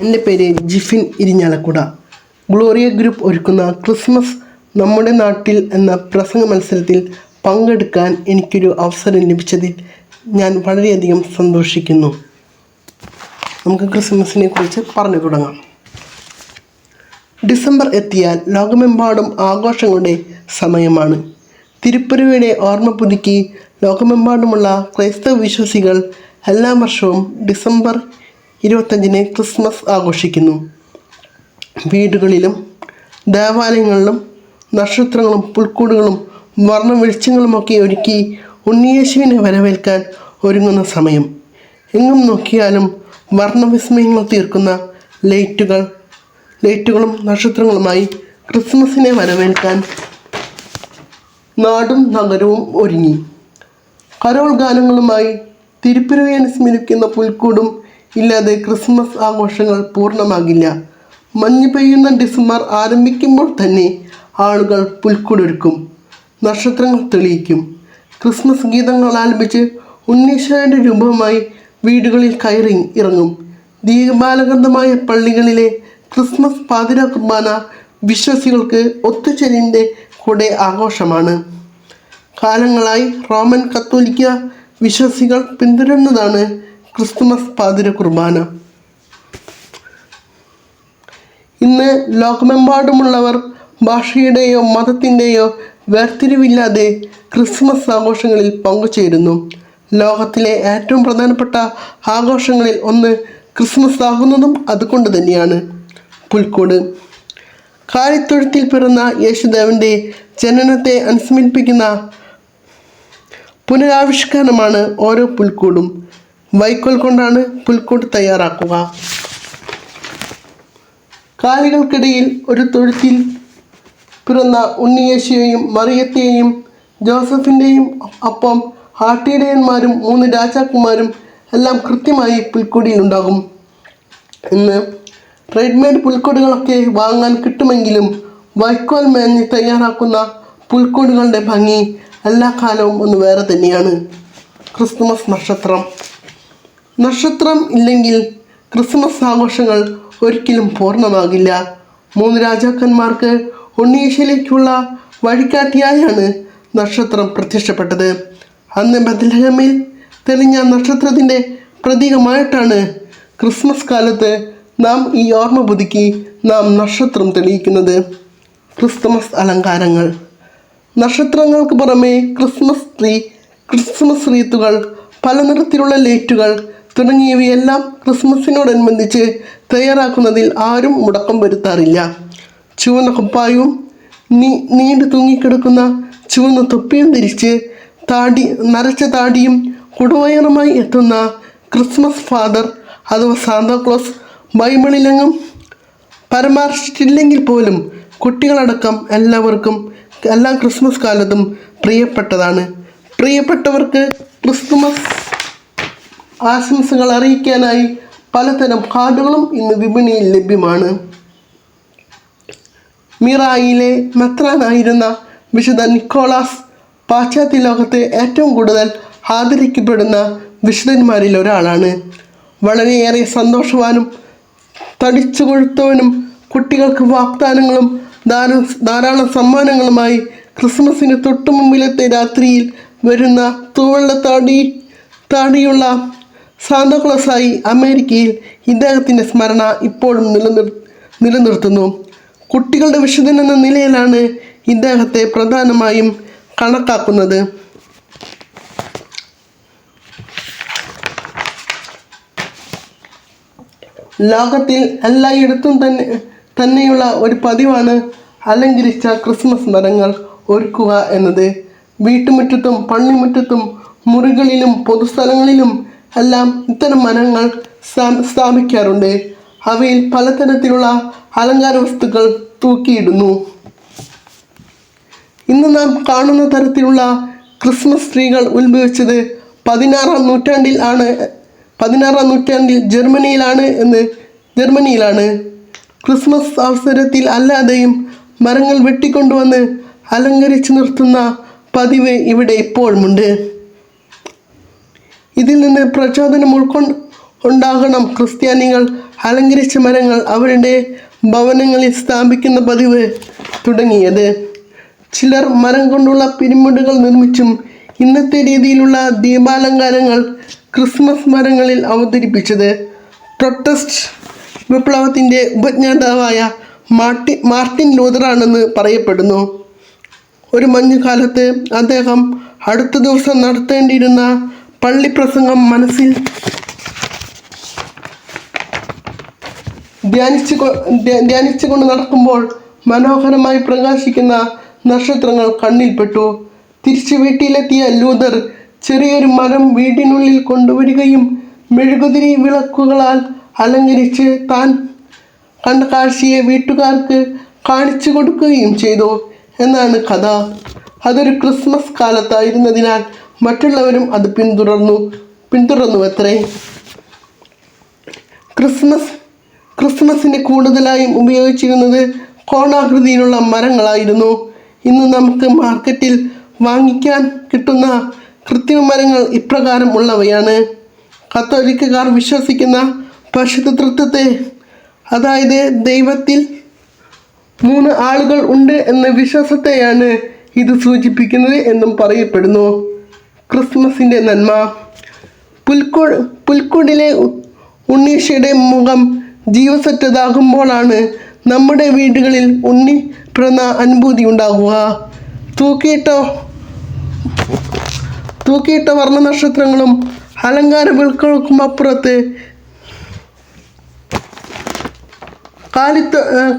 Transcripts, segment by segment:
എന്റെ പേര് Jifin Irinjalakuda. Gloria group ഒരുക്കുന്ന ക്രിസ്മസ് നമ്മുടെ നാട്ടിൽ എന്ന പ്രസംഗ മത്സരത്തിൽ പങ്കെടുക്കാൻ എനിക്കൊരു അവസരം ലഭിച്ചതിൽ ഞാൻ വളരെയധികം സന്തോഷിക്കുന്നു. നമുക്ക് ക്രിസ്മസിനെ കുറിച്ച് പറഞ്ഞു തുടങ്ങാം. ഡിസംബർ എത്തിയാൽ ലോകമെമ്പാടും ആഘോഷങ്ങളുടെ സമയമാണ്. തിരുപ്പുരയുടെ ഓർമ്മ പുതുക്കി ലോകമെമ്പാടുമുള്ള ക്രൈസ്തവ വിശ്വാസികൾ എല്ലാ വർഷവും ഡിസംബർ ഇരുപത്തഞ്ചിന് ക്രിസ്മസ് ആഘോഷിക്കുന്നു. വീടുകളിലും ദേവാലയങ്ങളിലും നക്ഷത്രങ്ങളും പുൽക്കൂടുകളും വർണ വെളിച്ചങ്ങളുമൊക്കെ ഒരുക്കി ഉണ്ണിയേശുവിനെ വരവേൽക്കാൻ ഒരുങ്ങുന്ന സമയം. എങ്ങും നോക്കിയാലും വർണവിസ്മയങ്ങൾ തീർക്കുന്ന ലൈറ്റുകൾ ലൈറ്റുകളും നക്ഷത്രങ്ങളുമായി ക്രിസ്മസിനെ വരവേൽക്കാൻ നാടും നഗരവും ഒരുങ്ങി. കരോൾ ഗാനങ്ങളുമായി തിരുപ്പിരുവയെ സ്മരിക്കുന്ന പുൽക്കൂടും ഇല്ലാതെ ക്രിസ്മസ് ആഘോഷങ്ങൾ പൂർണമാകില്ല. മഞ്ഞ് പെയ്യുന്ന ഡിസംബർ ആരംഭിക്കുമ്പോൾ തന്നെ ആളുകൾ പുൽക്കുടൊരുക്കും. നക്ഷത്രങ്ങൾ തെളിയിക്കും. ക്രിസ്മസ് ഗീതങ്ങൾ ആലപിച്ച് ഉണ്ണീശ്വരന്റെ രൂപമായി വീടുകളിൽ കയറി ഇറങ്ങും. ദീപാലകൃതമായ പള്ളികളിലെ ക്രിസ്മസ് പാതിര കുർബാന വിശ്വാസികൾക്ക് ഒത്തുചെരിന്റെ കൂടെ ആഘോഷമാണ്. കാലങ്ങളായി റോമൻ കത്തോലിക്ക വിശ്വാസികൾ പിന്തുടരുന്നതാണ് ക്രിസ്തുമസ് പാതിര കുർബാന. ഇന്ന് ലോകമെമ്പാടുമുള്ളവർ ഭാഷയുടെയോ മതത്തിന്റെയോ വേർതിരിവില്ലാതെ ക്രിസ്മസ് ആഘോഷങ്ങളിൽ പങ്കുചേരുന്നു. ലോകത്തിലെ ഏറ്റവും പ്രധാനപ്പെട്ട ആഘോഷങ്ങളിൽ ഒന്ന് ക്രിസ്മസ് ആകുന്നതും അതുകൊണ്ട് തന്നെയാണ്. പുൽക്കൂട്. കാലിത്തൊഴുത്തിൽ പിറന്ന യേശുദേവന്റെ ജനനത്തെ അനുസ്മരിപ്പിക്കുന്ന പുനരാവിഷ്കാരമാണ് ഓരോ പുൽക്കൂടും. വൈക്കോൽ കൊണ്ടാണ് പുൽക്കൂട് തയ്യാറാക്കുക. കാലികൾക്കിടയിൽ ഒരു തൊഴുത്തിൽ പിറന്ന ഉണ്ണിയേശുയെയും മറിയത്തെയും ജോസഫിന്റെയും ഒപ്പം ഹാട്ടിയുടെയന്മാരും മൂന്ന് രാജാക്കുമാരും എല്ലാം കൃത്യമായി പുൽക്കൊടിയിലുണ്ടാകും ഇന്ന് റെഡിമെയ്ഡ് പുൽക്കൂടുകളൊക്കെ വാങ്ങാൻ കിട്ടുമെങ്കിലും വൈക്കോൽ മേഞ്ഞ് തയ്യാറാക്കുന്ന പുൽക്കൂടുകളുടെ ഭംഗി എല്ലാ കാലവും ഒന്ന് വേറെ തന്നെയാണ്. ക്രിസ്തുമസ് നക്ഷത്രം. നക്ഷത്രം ഇല്ലെങ്കിൽ ക്രിസ്മസ് ആഘോഷങ്ങൾ ഒരിക്കലും പൂർണമാകില്ല. മൂന്ന് രാജാക്കന്മാർക്ക് ഉണ്ണീശയിലേക്കുള്ള വഴികാട്ടിയായാണ് നക്ഷത്രം പ്രത്യക്ഷപ്പെട്ടത്. അന്ന് ബദലഹമിൽ തെളിഞ്ഞ നക്ഷത്രത്തിന്റെ പ്രതീകമായിട്ടാണ് ക്രിസ്മസ് കാലത്ത് നാം ഈ ഓർമ്മ പുതുക്കി നാം നക്ഷത്രം തെളിയിക്കുന്നത്. ക്രിസ്മസ് അലങ്കാരങ്ങൾ. നക്ഷത്രങ്ങൾക്ക് പുറമെ ക്രിസ്മസ് ട്രീ ക്രിസ്മസ് റീത്തുകൾ പല നിറത്തിലുള്ള ലൈറ്റുകൾ തുടങ്ങിയവയെല്ലാം ക്രിസ്മസിനോടനുബന്ധിച്ച് തയ്യാറാക്കുന്നതിൽ ആരും മുടക്കം വരുത്താറില്ല. ചുവന്ന കുപ്പായവും നീ നീണ്ടു തൂങ്ങിക്കിടക്കുന്ന ചുവന്ന തൊപ്പിയും ധരിച്ച് താടി നരച്ച താടിയും കുടവയറുമായി എത്തുന്ന ക്രിസ്മസ് ഫാദർ അഥവാ സാന്താക്ലോസ് ബൈബിളിലെങ്ങും പരാമർശിച്ചില്ലെങ്കിൽ പോലും കുട്ടികളടക്കം എല്ലാവർക്കും എല്ലാ ക്രിസ്മസ് കാലത്തും പ്രിയപ്പെട്ടതാണ്. പ്രിയപ്പെട്ടവർക്ക് ക്രിസ്തുമസ് ആശംസകൾ അറിയിക്കാനായി പലതരം കാർഡുകളും ഇന്ന് വിപണിയിൽ ലഭ്യമാണ്. മിറായിലെ മെത്രാനായിരുന്ന വിശുദ്ധ നിക്കോളാസ് പാശ്ചാത്യ ലോകത്തെ ഏറ്റവും കൂടുതൽ ആദരിക്കപ്പെടുന്ന വിശുദ്ധന്മാരിൽ ഒരാളാണ്. വളരെയേറെ സന്തോഷവാനും തടിച്ചു കൊഴുത്തവനും കുട്ടികൾക്ക് വാഗ്ദാനങ്ങളും ധാരാളം സമ്മാനങ്ങളുമായി ക്രിസ്മസിന് തൊട്ടു മുമ്പിലത്തെ രാത്രിയിൽ വരുന്ന തൂവള്ള താടി താടിയുള്ള സാന്താക്ലോസായി അമേരിക്കയിൽ ഇദ്ദേഹത്തിന്റെ സ്മരണ ഇപ്പോഴും നിലനിർ നിലനിർത്തുന്നു. കുട്ടികളുടെ വിശുദ്ധൻ എന്ന നിലയിലാണ് ഇദ്ദേഹത്തെ പ്രധാനമായും കണക്കാക്കുന്നത്. ലോകത്തിൽ എല്ലായിടത്തും തന്നെ തന്നെയുള്ള ഒരു പതിവാണ് അലങ്കരിച്ച ക്രിസ്മസ് മരങ്ങൾ ഒരുക്കുക എന്നത്. വീട്ടുമുറ്റത്തും പള്ളിമുറ്റത്തും മുറികളിലും പൊതുസ്ഥലങ്ങളിലും എല്ലാം ഇത്തരം മനങ്ങൾ സ്ഥാപിക്കാറുണ്ട്. അവയിൽ പലതരത്തിലുള്ള അലങ്കാര വസ്തുക്കൾ തൂക്കിയിടുന്നു. ഇന്ന് നാം കാണുന്ന തരത്തിലുള്ള ക്രിസ്മസ് ട്രീകൾ ഉത്ഭവിച്ചത് പതിനാറാം നൂറ്റാണ്ടിൽ ആണ്. പതിനാറാം നൂറ്റാണ്ടിൽ ജർമ്മനിയിലാണ് എന്ന് ജർമ്മനിയിലാണ്. ക്രിസ്മസ് അവസരത്തിൽ അല്ലാതെയും മരങ്ങൾ വെട്ടിക്കൊണ്ടുവന്ന് അലങ്കരിച്ചു നിർത്തുന്ന പതിവ് ഇവിടെ ഇപ്പോഴുമുണ്ട്. ഇതിൽ നിന്ന് പ്രചോദനം ഉൾക്കൊണ്ട് ഉണ്ടാകണം. ക്രിസ്ത്യാനികൾ അലങ്കരിച്ച മരങ്ങൾ അവരുടെ ഭവനങ്ങളിൽ സ്ഥാപിക്കുന്ന പതിവ് തുടങ്ങിയത്. ചിലർ മരം കൊണ്ടുള്ള പിരിമുടുകൾ നിർമ്മിച്ചും ഇന്നത്തെ രീതിയിലുള്ള ദീപാലങ്കാരങ്ങൾ ക്രിസ്മസ് മരങ്ങളിൽ അവതരിപ്പിച്ചത്. പ്രൊട്ടസ്റ്റ് വിപ്ലവത്തിന്റെ ഉപജ്ഞാതാവായ മാർട്ടി മാർട്ടിൻ ലൂതറാണെന്ന് പറയപ്പെടുന്നു. ഒരു മഞ്ഞുകാലത്ത് അദ്ദേഹം അടുത്ത ദിവസം നടത്തേണ്ടിയിരുന്ന പള്ളിപ്രസംഗം മനസ്സിൽ ധ്യാനിച്ചു ധ്യാനിച്ചു കൊണ്ട് ധ്യാനിച്ചുകൊണ്ട് നടക്കുമ്പോൾ മനോഹരമായി പ്രകാശിക്കുന്ന നക്ഷത്രങ്ങൾ കണ്ണിൽപ്പെട്ടു. തിരിച്ചു വീട്ടിലെത്തിയ ലൂതർ ചെറിയൊരു മരം വീടിനുള്ളിൽ കൊണ്ടുവരികയും മെഴുകുതിരി വിളക്കുകളാൽ അലങ്കരിച്ച് താൻ കണ്ട കാഴ്ചയെ വീട്ടുകാർക്ക് കാണിച്ചു കൊടുക്കുകയും ചെയ്തു. എന്നാണ് കഥ. അതൊരു ക്രിസ്മസ് കാലത്തായിരുന്നതിനാൽ മറ്റുള്ളവരും അത് പിന്തുടർന്നു. പിന്തുടർന്നു അത്രേ ക്രിസ്മസ് ക്രിസ്മസിന് കൂടുതലായും ഉപയോഗിച്ചിരുന്നത് കോണാകൃതിയിലുള്ള മരങ്ങളായിരുന്നു. ഇന്ന് നമുക്ക് മാർക്കറ്റിൽ വാങ്ങിക്കാൻ കിട്ടുന്ന കൃത്രിമ മരങ്ങൾ ഇപ്രകാരം ഉള്ളവയാണ്. കത്തോലിക്കുകാർ വിശ്വസിക്കുന്ന പരിശുദ്ധ തൃത്വത്തെ അതായത് ദൈവത്തിൽ മൂന്ന് ആളുകൾ ഉണ്ട് എന്ന വിശ്വാസത്തെയാണ് ഇത് സൂചിപ്പിക്കുന്നത് എന്നും പറയപ്പെടുന്നു. ക്രിസ്മസിന്റെ നന്മ. പുൽക്കു പുൽക്കുടിലെ ഉണ്ണീഷയുടെ മുഖം ജീവസറ്റതാകുമ്പോഴാണ് നമ്മുടെ വീടുകളിൽ ഉണ്ണി പിറന്ന അനുഭൂതി ഉണ്ടാകുക. തൂക്കിയിട്ട തൂക്കിയിട്ട വർണ നക്ഷത്രങ്ങളും അലങ്കാര വിൽക്കൾക്കും അപ്പുറത്ത് കാലിത്ത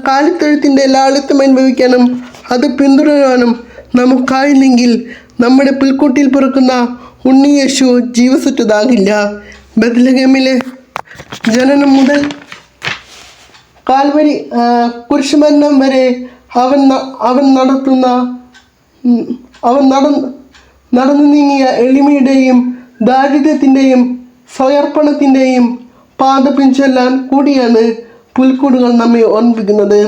കാലിത്തൊഴുത്തിന്റെ ലാളിത്യം അനുഭവിക്കാനും അത് പിന്തുടരാനും നമുക്കായില്ലെങ്കിൽ നമ്മുടെ പുൽക്കൂട്ടിൽ പിറക്കുന്ന ഉണ്ണി യേശു ജീവസുറ്റതാകില്ല. ബദലഗമിലെ ജനനം മുതൽ കാൽവരി കുരിശുമരണം വരെ അവൻ അവൻ നടത്തുന്ന അവൻ നടന്ന് നടന്നു നീങ്ങിയ എളിമയുടെയും ദാരിദ്ര്യത്തിന്റെയും സ്വയർപ്പണത്തിന്റെയും പാത പിൻചൊല്ലാൻ കൂടിയാണ് പുൽക്കൂടുകൾ നമ്മെ ഓർമ്മിപ്പിക്കുന്നത്.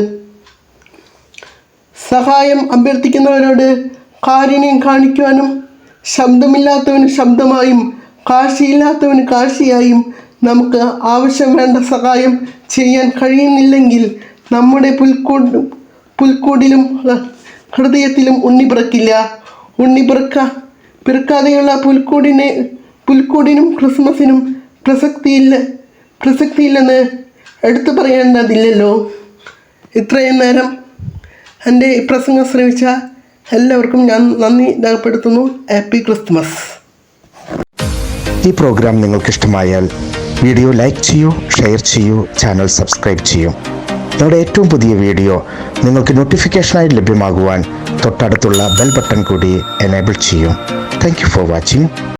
സഹായം അഭ്യർത്ഥിക്കുന്നവരോട് കാരുണ്യം കാണിക്കുവാനും ശബ്ദമില്ലാത്തവന് ശബ്ദമായും കാഴ്ചയില്ലാത്തവന് കാഴ്ചയായും നമുക്ക് ആവശ്യം വേണ്ട സഹായം ചെയ്യാൻ കഴിയുന്നില്ലെങ്കിൽ നമ്മുടെ പുൽക്കൂട് പുൽക്കൂടിലും ഹൃദയത്തിലും ഉണ്ണി പിറക്കില്ല ഉണ്ണി പിറക്ക പിറക്കാതെയുള്ള പുൽക്കൂടിനെ പുൽക്കൂടിനും ക്രിസ്മസിനും പ്രസക്തിയില്ല പ്രസക്തിയില്ലെന്ന് എടുത്തു പറയേണ്ടതില്ലല്ലോ. ഇത്രയും നേരം എന്റെ പ്രസംഗം ശ്രമിച്ച എല്ലാവർക്കും ഞാൻ നന്ദി രേഖപ്പെടുത്തുന്നു. ഹാപ്പി ക്രിസ്മസ് ഈ പ്രോഗ്രാം നിങ്ങൾക്ക് ഇഷ്ടമായാൽ വീഡിയോ ലൈക്ക് ചെയ്യൂ ഷെയർ ചെയ്യൂ ചാനൽ സബ്സ്ക്രൈബ് ചെയ്യൂ. ഞങ്ങളുടെ ഏറ്റവും പുതിയ വീഡിയോ നിങ്ങൾക്ക് നോട്ടിഫിക്കേഷനായി ലഭ്യമാകുവാൻ തൊട്ടടുത്തുള്ള ബെൽ ബട്ടൺ കൂടി എനേബിൾ ചെയ്യൂ. Thank for watching